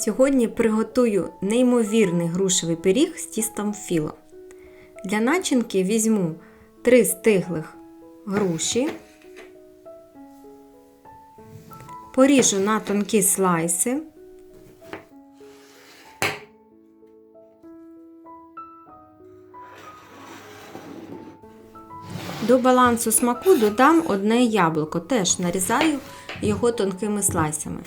Сьогодні приготую неймовірний грушевий пиріг з тістом філо. Для начинки візьму 3 стиглих груші, поріжу на тонкі слайси. До балансу смаку додам одне яблуко, теж нарізаю його тонкими слайсами.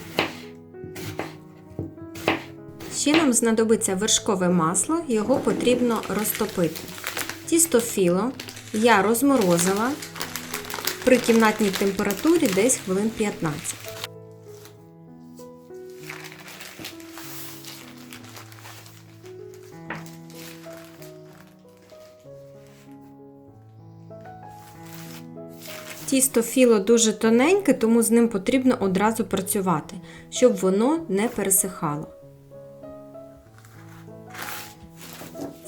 Ще нам знадобиться вершкове масло, його потрібно розтопити. Тісто філо я розморозила при кімнатній температурі десь хвилин 15. Тісто філо дуже тоненьке, тому з ним потрібно одразу працювати, щоб воно не пересихало.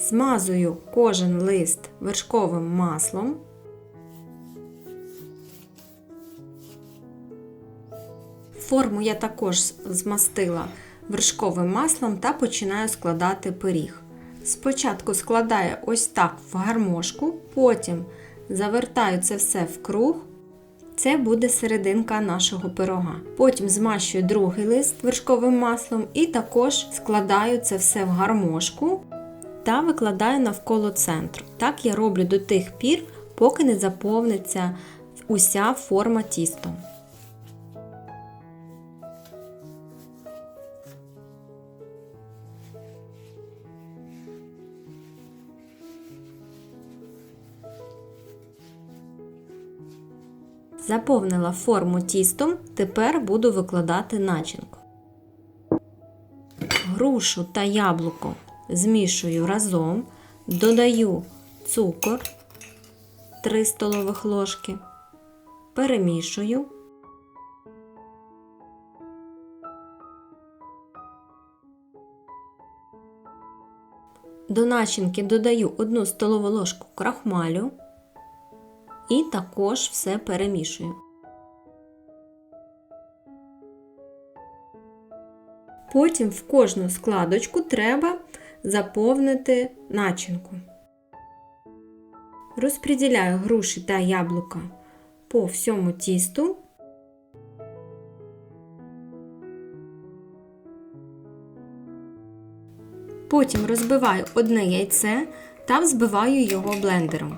Змазую кожен лист вершковим маслом. Форму я також змастила вершковим маслом та починаю складати пиріг. Спочатку складаю ось так в гармошку, потім завертаю це все в круг. Це буде серединка нашого пирога. Потім змащую другий лист вершковим маслом і також складаю це все в гармошку та викладаю навколо центру. Так я роблю до тих пір, поки не заповниться уся форма тістом. Заповнила форму тістом, тепер буду викладати начинку. Грушу та яблуко змішую разом, додаю цукор 3 столових ложки, перемішую. До начинки додаю 1 столову ложку крахмалю і також все перемішую. Потім в кожну складочку треба заповнити начинку. Розпреділяю груші та яблука по всьому тісту. Потім розбиваю одне яйце та взбиваю його блендером.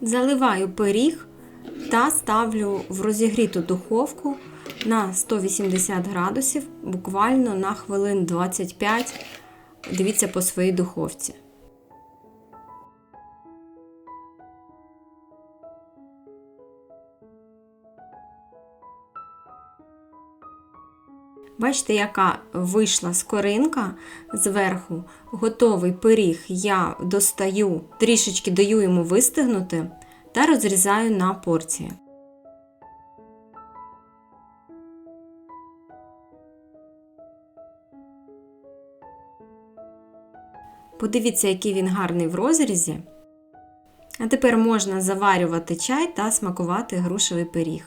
Заливаю пиріг та ставлю в розігріту духовку на 180 градусів буквально на хвилин 25. Дивіться по своїй духовці. Бачите, яка вийшла скоринка зверху, готовий пиріг я достаю, трішечки даю йому вистигнути та розрізаю на порції. Подивіться, який він гарний в розрізі. А тепер можна заварювати чай та смакувати грушевий пиріг.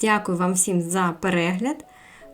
Дякую вам всім за перегляд!